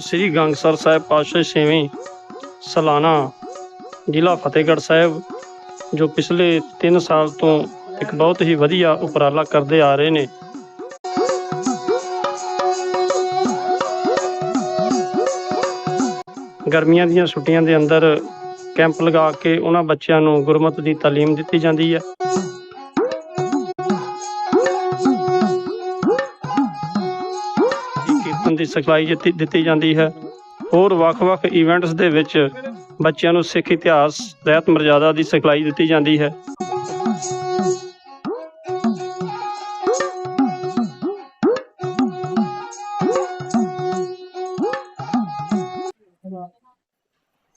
ਸ੍ਰੀ ਗੰਗਸਰ ਸਾਹਿਬ ਪਾਤਸ਼ਾਹ ਛੇਵੇਂ ਸਾਲਾਨਾ ਜ਼ਿਲ੍ਹਾ ਫਤਿਹਗੜ੍ਹ ਸਾਹਿਬ, ਜੋ ਪਿਛਲੇ 3 ਸਾਲ ਤੋਂ ਇੱਕ ਬਹੁਤ ਹੀ ਵਧੀਆ ਉਪਰਾਲਾ ਕਰਦੇ ਆ ਰਹੇ ਨੇ। ਗਰਮੀਆਂ ਦੀਆਂ ਛੁੱਟੀਆਂ ਦੇ ਅੰਦਰ ਕੈਂਪ ਲਗਾ ਕੇ ਉਹਨਾਂ ਬੱਚਿਆਂ ਨੂੰ ਗੁਰਮਤ ਦੀ ਤਾਲੀਮ ਦਿੱਤੀ ਜਾਂਦੀ ਹੈ। ਦੀ ਸਿਖਲਾਈ ਦਿੱਤੀ ਜਾਂਦੀ ਹੈ। ਹੋਰ ਵੱਖ-ਵੱਖ ਇਵੈਂਟਸ ਦੇ ਵਿੱਚ ਬੱਚਿਆਂ ਨੂੰ ਸਿੱਖ ਇਤਿਹਾਸ, ਰਹਿਤ ਮਰਜ਼ਾਦਾ ਦੀ ਸਿਖਲਾਈ ਦਿੱਤੀ ਜਾਂਦੀ ਹੈ।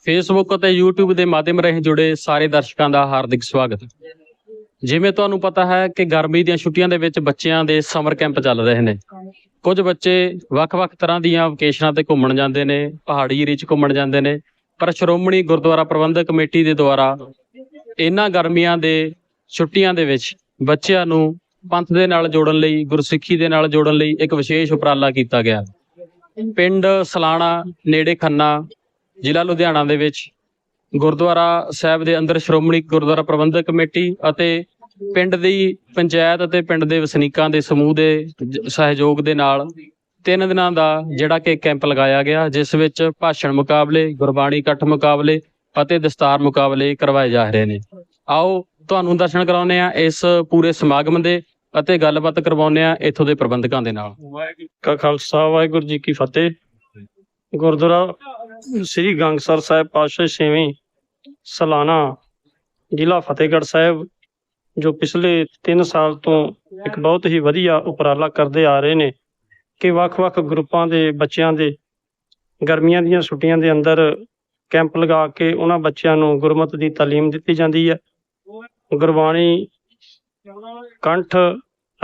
ਫੇਸਬੁੱਕ ਅਤੇ YouTube ਦੇ ਮਾਧਿਅਮ ਰਾਹੀਂ ਜੁੜੇ ਸਾਰੇ ਦਰਸ਼ਕਾਂ ਦਾ ਹਾਰਦਿਕ ਸਵਾਗਤ। ਜਿਵੇਂ ਤੁਹਾਨੂੰ ਪਤਾ ਹੈ ਕਿ ਗਰਮੀ ਦੀਆਂ ਛੁੱਟੀਆਂ ਦੇ ਵਿੱਚ ਬੱਚਿਆਂ ਦੇ ਸਮਰ ਕੈਂਪ ਚੱਲ ਰਹੇ ਨੇ। ਕੁਝ ਬੱਚੇ ਵੱਖ-ਵੱਖ ਤਰ੍ਹਾਂ ਦੀਆਂ ਵਕੇਸ਼ਨਾਂ ਤੇ ਘੁੰਮਣ ਜਾਂਦੇ ਨੇ, ਪਹਾੜੀ ਏਰੀਏ 'ਚ ਘੁੰਮਣ ਜਾਂਦੇ ਨੇ, ਪਰ ਸ਼੍ਰੋਮਣੀ ਗੁਰਦੁਆਰਾ ਪ੍ਰਬੰਧਕ ਕਮੇਟੀ ਦੇ ਦੁਆਰਾ ਇਹਨਾਂ ਗਰਮੀਆਂ ਦੇ ਛੁੱਟੀਆਂ ਦੇ ਵਿੱਚ ਬੱਚਿਆਂ ਨੂੰ ਪੰਥ ਦੇ ਨਾਲ ਜੋੜਨ ਲਈ, ਗੁਰਸਿੱਖੀ ਦੇ ਨਾਲ ਜੋੜਨ ਲਈ ਇੱਕ ਵਿਸ਼ੇਸ਼ ਉਪਰਾਲਾ ਕੀਤਾ ਗਿਆ। ਪਿੰਡ ਸਲਾਣਾ ਨੇੜੇ ਖੰਨਾ, ਜ਼ਿਲ੍ਹਾ ਲੁਧਿਆਣਾ ਦੇ ਵਿੱਚ ਗੁਰਦੁਆਰਾ ਸਾਹਿਬ ਦੇ ਅੰਦਰ ਸ਼੍ਰੋਮਣੀ ਗੁਰਦੁਆਰਾ ਪ੍ਰਬੰਧਕ ਕਮੇਟੀ ਅਤੇ ਪਿੰਡ ਦੀ ਪੰਚਾਇਤ ਅਤੇ ਪਿੰਡ ਦੇ ਵਸਨੀਕਾਂ ਦੇ ਸਮੂਹ ਦੇ ਸਹਿਯੋਗ ਦੇ ਨਾਲ ਤਿੰਨ ਦਿਨਾਂ ਦਾ ਜਿਹੜਾ ਕਿ ਕੈਂਪ ਲਗਾਇਆ ਗਿਆ, ਜਿਸ ਵਿੱਚ ਭਾਸ਼ਣ ਮੁਕਾਬਲੇ, ਗੁਰਬਾਣੀ ਇਕੱਠ ਮੁਕਾਬਲੇ ਅਤੇ ਦਸਤਾਰ ਮੁਕਾਬਲੇ ਕਰਵਾਏ ਜਾ ਰਹੇ ਨੇ। ਆਓ ਤੁਹਾਨੂੰ ਦਰਸ਼ਨ ਕਰਾਉਂਦੇ ਆ ਇਸ ਪੂਰੇ ਸਮਾਗਮ ਦੇ ਅਤੇ ਗੱਲਬਾਤ ਕਰਵਾਉਂਦੇ ਆ ਇੱਥੋਂ ਦੇ ਪ੍ਰਬੰਧਕਾਂ ਦੇ ਨਾਲ। ਵਾਹਿਗੁਰੂ ਕਾ ਖਾਲਸਾ, ਵਾਹਿਗੁਰੂ ਜੀ ਕੀ ਫਤਿਹ। ਗੁਰਦੁਆਰਾ ਸ੍ਰੀ ਗੰਗਸਰ ਸਾਹਿਬ ਪਾਤਸ਼ਾਹ ਛੇਵੇਂ ਸਾਲਾਨਾ ਜ਼ਿਲ੍ਹਾ ਫਤਿਹਗੜ੍ਹ ਸਾਹਿਬ ਜੋ ਪਿਛਲੇ 3 ਸਾਲ ਤੋਂ ਇੱਕ ਬਹੁਤ ਹੀ ਵਧੀਆ ਉਪਰਾਲਾ ਕਰਦੇ ਆ ਰਹੇ ਨੇ ਕਿ ਵੱਖ-ਵੱਖ ਗਰੁੱਪਾਂ ਦੇ ਬੱਚਿਆਂ ਦੇ ਗਰਮੀਆਂ ਦੀਆਂ ਛੁੱਟੀਆਂ ਦੇ ਅੰਦਰ ਕੈਂਪ ਲਗਾ ਕੇ ਉਹਨਾਂ ਬੱਚਿਆਂ ਨੂੰ ਗੁਰਮਤ ਦੀ ਤਾਲੀਮ ਦਿੱਤੀ ਜਾਂਦੀ ਹੈ। ਗੁਰਬਾਣੀ ਕੰਠ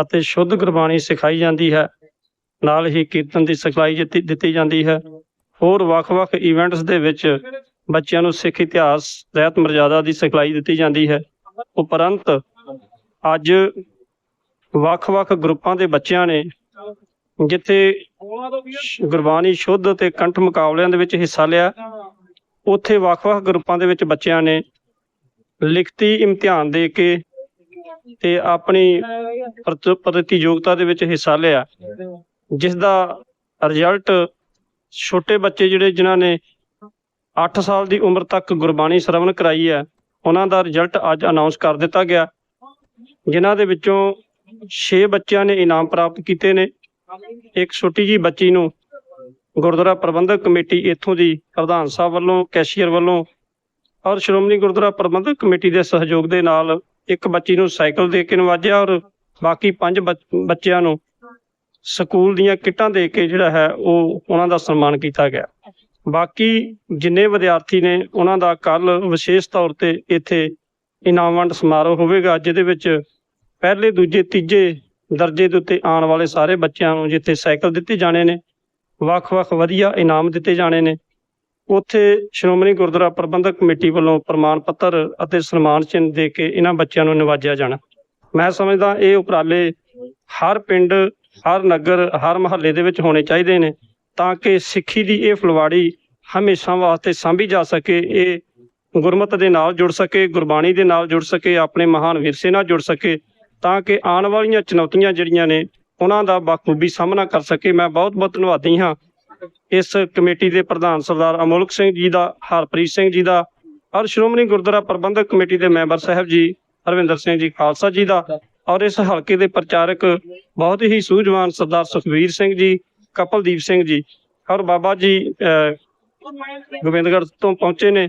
ਅਤੇ ਸ਼ੁੱਧ ਗੁਰਬਾਣੀ ਸਿਖਾਈ ਜਾਂਦੀ ਹੈ। ਨਾਲ ਹੀ ਕੀਰਤਨ ਦੀ ਸਿਖਲਾਈ ਦਿੱਤੀ ਦਿੱਤੀ ਜਾਂਦੀ ਹੈ। ਹੋਰ ਵੱਖ-ਵੱਖ ਇਵੈਂਟਸ ਦੇ ਵਿੱਚ ਬੱਚਿਆਂ ਨੂੰ ਸਿੱਖ ਇਤਿਹਾਸ, ਰਹਿਤ ਮਰਜ਼ਾਦਾ ਦੀ ਸਿਖਲਾਈ ਦਿੱਤੀ ਜਾਂਦੀ ਹੈ। ਉਪਰੰਤ ਅੱਜ ਵੱਖ-ਵੱਖ ਗਰੁੱਪਾਂ ਦੇ ਬੱਚਿਆਂ ਨੇ ਜਿੱਥੇ ਗੁਰਬਾਣੀ ਸ਼ੁੱਧ ਅਤੇ ਕੰਠ ਮੁਕਾਬਲਿਆਂ ਦੇ ਵਿੱਚ ਹਿੱਸਾ ਲਿਆ, ਉੱਥੇ ਵੱਖ-ਵੱਖ ਗਰੁੱਪਾਂ ਦੇ ਵਿੱਚ ਬੱਚਿਆਂ ਨੇ ਲਿਖਤੀ ਇਮਤਿਹਾਨ ਦੇ ਕੇ ਤੇ ਆਪਣੀ ਪ੍ਰਤ- ਪ੍ਰਤੀਯੋਗਤਾ ਦੇ ਵਿੱਚ ਹਿੱਸਾ ਲਿਆ, ਜਿਸ ਦਾ ਰਿਜ਼ਲਟ ਛੋਟੇ ਬੱਚੇ ਜਿਹੜੇ ਜਿਨ੍ਹਾਂ ਨੇ 8 ਸਾਲ ਦੀ ਉਮਰ ਤੱਕ ਗੁਰਬਾਣੀ ਸ਼ਰਵਣ ਕਰਾਈ ਹੈ, ਉਹਨਾਂ ਦਾ ਰਿਜ਼ਲਟ ਅੱਜ ਅਨਾਉਂਸ ਕਰ ਦਿੱਤਾ ਗਿਆ। ਜਿਨ੍ਹਾਂ ਦੇ ਵਿੱਚੋਂ 6 ਬੱਚਿਆਂ ਨੇ ਇਨਾਮ ਪ੍ਰਾਪਤ ਕੀਤੇ ਨੇ। ਇੱਕ ਛੋਟੀ ਜੀ ਬੱਚੀ ਨੂੰ ਗੁਰਦੁਆਰਾ ਪ੍ਰਬੰਧਕ ਕਮੇਟੀ ਇੱਥੋਂ ਦੀ ਪ੍ਰਧਾਨ ਸਾਹਿਬ ਵੱਲੋਂ, ਕੈਸ਼ੀਅਰ ਵੱਲੋਂ ਔਰ ਸ਼੍ਰੋਮਣੀ ਗੁਰਦੁਆਰਾ ਪ੍ਰਬੰਧਕ ਕਮੇਟੀ ਦੇ ਸਹਿਯੋਗ ਦੇ ਨਾਲ ਇੱਕ ਬੱਚੀ ਨੂੰ ਸਾਈਕਲ ਦੇ ਕੇ ਨਵਾਜਿਆ ਔਰ ਬਾਕੀ ਪੰਜ ਬੱਚਿਆਂ ਨੂੰ ਸਕੂਲ ਦੀਆਂ ਕਿੱਟਾਂ ਦੇ ਕੇ ਜਿਹੜਾ ਹੈ ਉਹ ਉਹਨਾਂ ਦਾ ਸਨਮਾਨ ਕੀਤਾ ਗਿਆ। ਬਾਕੀ ਜਿੰਨੇ ਵਿਦਿਆਰਥੀ ਨੇ ਉਹਨਾਂ ਦਾ ਕੱਲ ਵਿਸ਼ੇਸ਼ ਤੌਰ ਤੇ ਇੱਥੇ ਇਨਾਮ ਵੰਡ ਸਮਾਰੋਹ ਹੋਵੇਗਾ, ਜਿਹਦੇ ਵਿੱਚ ਪਹਿਲੇ, ਦੂਜੇ, ਤੀਜੇ ਦਰਜੇ ਦੇ ਉੱਤੇ ਆਉਣ ਵਾਲੇ ਸਾਰੇ ਬੱਚਿਆਂ ਨੂੰ ਜਿੱਥੇ ਸਾਈਕਲ ਦਿੱਤੇ ਜਾਣੇ ਨੇ ਵੱਖ-ਵੱਖ ਵਧੀਆ ਇਨਾਮ ਦਿੱਤੇ ਜਾਣੇ ਨੇ, ਉੱਥੇ ਸ਼੍ਰੋਮਣੀ ਗੁਰਦੁਆਰਾ ਪ੍ਰਬੰਧਕ ਕਮੇਟੀ ਵੱਲੋਂ ਪ੍ਰਮਾਣ ਪੱਤਰ ਅਤੇ ਸਨਮਾਨ ਚਿੰਨ੍ਹ ਦੇ ਕੇ ਇਹਨਾਂ ਬੱਚਿਆਂ ਨੂੰ ਨਿਵਾਜਿਆ ਜਾਣਾ। ਮੈਂ ਸਮਝਦਾ ਇਹ ਉਪਰਾਲੇ ਹਰ ਪਿੰਡ, ਹਰ ਨਗਰ, ਹਰ ਮਹੱਲੇ ਦੇ ਵਿੱਚ ਹੋਣੇ ਚਾਹੀਦੇ ਨੇ, ਤਾਂ ਕਿ ਸਿੱਖੀ ਦੀ ਇਹ ਫੁਲਵਾੜੀ ਹਮੇਸ਼ਾ ਵਾਸਤੇ ਸਾਂਭੀ ਜਾ ਸਕੇ, ਇਹ ਗੁਰਮਤ ਦੇ ਨਾਲ ਜੁੜ ਸਕੇ, ਗੁਰਬਾਣੀ ਦੇ ਨਾਲ ਜੁੜ ਸਕੇ, ਆਪਣੇ ਮਹਾਨ ਵਿਰਸੇ ਨਾਲ ਜੁੜ ਸਕੇ ਤਾਂ ਕਿ ਆਉਣ ਵਾਲੀਆਂ ਚੁਣੌਤੀਆਂ ਜਿਹੜੀਆਂ ਨੇ ਉਹਨਾਂ ਦਾ ਬਾਖੂਬੀ ਸਾਹਮਣਾ ਕਰ ਸਕੇ। ਮੈਂ ਬਹੁਤ ਬਹੁਤ ਧੰਨਵਾਦੀ ਹਾਂ ਇਸ ਕਮੇਟੀ ਦੇ ਪ੍ਰਧਾਨ ਸਰਦਾਰ ਅਮੋਲਕ ਸਿੰਘ ਜੀ ਦਾ, ਹਰਪ੍ਰੀਤ ਸਿੰਘ ਜੀ ਦਾ ਔਰ ਸ਼੍ਰੋਮਣੀ ਗੁਰਦੁਆਰਾ ਪ੍ਰਬੰਧਕ ਕਮੇਟੀ ਦੇ ਮੈਂਬਰ ਸਾਹਿਬ ਜੀ, ਹਰਵਿੰਦਰ ਸਿੰਘ ਜੀ ਖਾਲਸਾ ਜੀ ਦਾ ਔਰ ਇਸ ਹਲਕੇ ਦੇ ਪ੍ਰਚਾਰਕ ਬਹੁਤ ਹੀ ਸੂਝਵਾਨ ਸਰਦਾਰ ਸੁਖਵੀਰ ਸਿੰਘ ਜੀ, ਕਪਲਦੀਪ ਸਿੰਘ ਜੀ ਔਰ ਬਾਬਾ ਜੀ ਗੋਬਿੰਦਗੜ੍ਹ ਤੋਂ ਪਹੁੰਚੇ ਨੇ।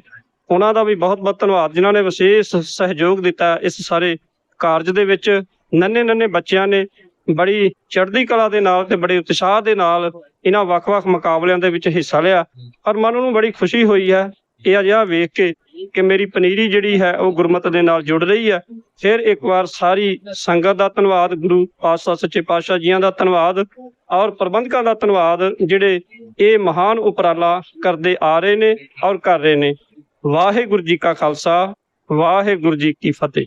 ਉਹਨਾਂ ਦਾ ਵੀ ਬਹੁਤ ਬਹੁਤ ਧੰਨਵਾਦ, ਜਿਨ੍ਹਾਂ ਨੇ ਵਿਸ਼ੇਸ਼ ਸਹਿਯੋਗ ਦਿੱਤਾ ਇਸ ਸਾਰੇ ਕਾਰਜ ਦੇ ਵਿੱਚ ਨੰਨੇ ਨੰਨੇ ਬੱਚਿਆਂ ਨੇ ਬੜੀ ਚੜ੍ਹਦੀ ਕਲਾ ਦੇ ਨਾਲ ਤੇ ਬੜੇ ਉਤਸ਼ਾਹ ਦੇ ਨਾਲ ਇਹਨਾਂ ਵੱਖ-ਵੱਖ ਮੁਕਾਬਲਿਆਂ ਦੇ ਵਿੱਚ ਹਿੱਸਾ ਲਿਆ। ਔਰ ਮਨ ਨੂੰ ਬੜੀ ਖੁਸ਼ੀ ਹੋਈ ਹੈ ਇਹ ਅਜਿਹਾ ਵੇਖ ਕੇ ਕਿ ਮੇਰੀ ਪਨੀਰੀ ਜਿਹੜੀ ਹੈ ਉਹ ਗੁਰਮਤ ਦੇ ਨਾਲ ਜੁੜ ਰਹੀ ਹੈ। ਫਿਰ ਇੱਕ ਵਾਰ ਸਾਰੀ ਸੰਗਤ ਦਾ ਧੰਨਵਾਦ, ਗੁਰੂ ਪਾਤਸ਼ਾਹ ਸੱਚੇ ਪਾਤਸ਼ਾਹ ਜੀਆਂ ਦਾ ਧੰਨਵਾਦ ਔਰ ਪ੍ਰਬੰਧਕਾਂ ਦਾ ਧੰਨਵਾਦ ਜਿਹੜੇ ਇਹ ਮਹਾਨ ਉਪਰਾਲਾ ਕਰਦੇ ਆ ਰਹੇ ਨੇ ਔਰ ਕਰ ਰਹੇ ਨੇ। ਵਾਹਿਗੁਰੂ ਜੀ ਕਾ ਖਾਲਸਾ, ਵਾਹਿਗੁਰੂ ਜੀ ਕੀ ਫਤਿਹ।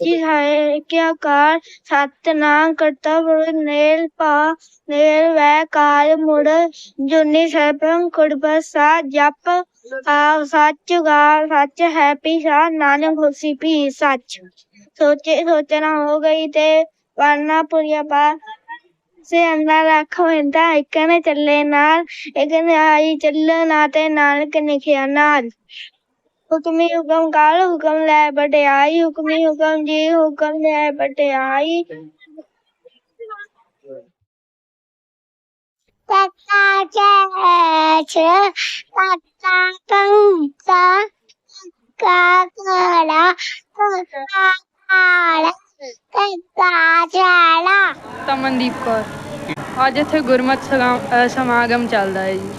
ਜੀ ਹੈ ਕਿਆ ਕਾਰ? ਸਤਨਾਮ ਕਰਤਾ ਪੁਰਖ ਨੇਲ ਪਾ, ਨੇਲ ਵੈ ਕਾਲ ਮੁੜ। ਜੁਨੀ ਸੈਭੰ ਗੁਰ ਪ੍ਰਸਾਦ ਜਪ। ਆਦ ਸੱਚ ਜੁਗਾਦ ਸੱਚ ਹੈ ਪੀ ਸਾ ਨਾਨਕ ਹੋਸੀ ਪੀ ਸੱਚ। ਸੋਚੇ ਸੋਚਣਾ ਹੋ ਗਈ ਤੇ ਵਰਨਾ ਪੁਰੀਆ ਪਾ। ਸੇ ਅੰਨਾ ਰੱਖ ਹੁੰਦਾ ਇੱਕ ਨੇ ਚੱਲੇ ਨਾਲ, ਇੱਕ ਨੇ ਆਈ ਚੱਲਣਾ ਤੇ ਨਾਨਕ ਨਿਖਿਆ ਨਾਲ। ਹੁਕਮੀ ਹੁਕਮ ਕਾਲ ਹੁਕਮ ਲੈ ਵਡਿਆਈ ਹੁਕਮੀ ਹੁਕਮ ਜੀ ਹੁਕਮ ਲੈ ਵਡਿਆਈ ਤਤਾ ਚੈਚ ਤਤਾ ਕੰਤਾ ਕਾ ਕੜਾ ਤਤਾ ਕਾਲਾ ਤਤਾ ਚਾਲਾ ਤਮਨਦੀਪ ਕੌਰ। ਅੱਜ ਇੱਥੇ ਗੁਰਮਤ ਸਮਾਗਮ ਚੱਲਦਾ ਹੈ ਜੀ।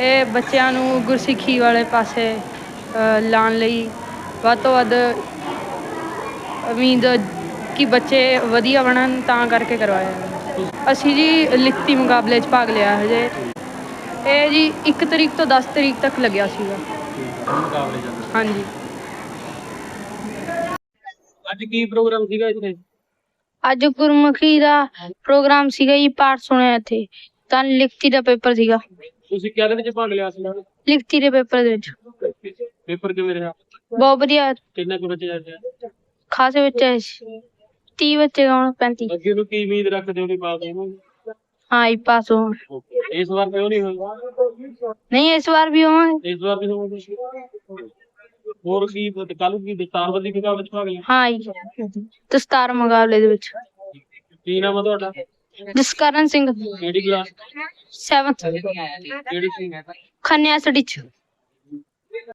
ਇਹ ਬੱਚਿਆਂ ਨੂੰ ਗੁਰਸਿੱਖੀ ਵਾਲੇ ਪਾਸੇ ਲਾਉਣ ਲਈ ਵੱਧ ਤੋਂ ਵੱਧ ਉਮੀਦ ਕਿ ਬੱਚੇ ਵਧੀਆ ਬਣਨ ਤਾਂ ਕਰਕੇ ਕਰਵਾਇਆ। ਅਸੀਂ ਜੀ ਲਿਖਤੀ ਮੁਕਾਬਲੇ 'ਚ ਭਾਗ ਲਿਆ ਹਜੇ। ਇਹ ਜੀ 1 ਤਰੀਕ ਤੋਂ 10 ਤਰੀਕ ਤੱਕ ਲੱਗਿਆ ਸੀਗਾ। ਮੁਕਾਬਲੇ ਹਾਂਜੀ। ਅੱਜ ਕੀ ਪ੍ਰੋਗਰਾਮ ਸੀਗਾ ਇੱਥੇ? ਅੱਜ ਗੁਰਮੁਖੀ ਦਾ ਪ੍ਰੋਗਰਾਮ ਸੀਗਾ ਜੀ ਪਾਠ ਸੁਣਿਆ ਇੱਥੇ। ਤਾਂ ਲਿਖਤੀ ਦਾ ਪੇਪਰ ਸੀਗਾ। ਤੁਸੀਂ ਕਿਹਦੇ ਵਿੱਚ ਭਾਗ ਲਿਆ ਸੀ ਲਿਖਤੀ ਦੇ ਪੇਪਰ ਦੇ ਵਿੱਚ। ਪੇਪਰ ਕਿਵੇਂ ਰਿਹਾ? ਬਹੁਤ ਵਧੀਆ। ਕਿੰਨੇ ਕੁ ਬੱਚੇ ਜਾਂਦੇ ਆ ਖਾਸੇ ਬੱਚੇ 30 ਬੱਚੇ ਹੋਣ 35 ਅੱਗੇ ਨੂੰ ਕੀ ਉਮੀਦ ਰੱਖਦੇ ਹੋ ਕਿ ਪਾਸ ਹੋਵੋਗੇ ਹਾਂ ਜੀ ਪਾਸ ਹੋਣ ਇਸ ਵਾਰ ਕਿਉਂ ਨਹੀਂ ਹੋਇਆ ਨਹੀਂ ਇਸ ਵਾਰ ਵੀ ਹੋਵਾਂਗੇ ਇਸ ਵਾਰ ਵੀ ਹੋਵੋਗੇ ਹੋਰ ਕੀ ਕੱਲ ਕੀ ਦਸਤਾਰਬੰਦੀ ਮੁਕਾਬਲੇ ਚ ਭਾਗ ਲਿਆ ਹਾਂ ਜੀ। ਦਸਤਾਰ ਮੁਕਾਬਲੇ ਦੇ ਵਿੱਚ। ਕੀ ਨਾਮ ਆ ਤੁਹਾਡਾ? ਜਸਕਰਨ ਸਿੰਘ। ਕਿਹੜੀ ਕਲਾਸ? 7th ਕਿਹੜੀ ਸੀ? ਖੰਨਿਆ ਸਟਿਚ।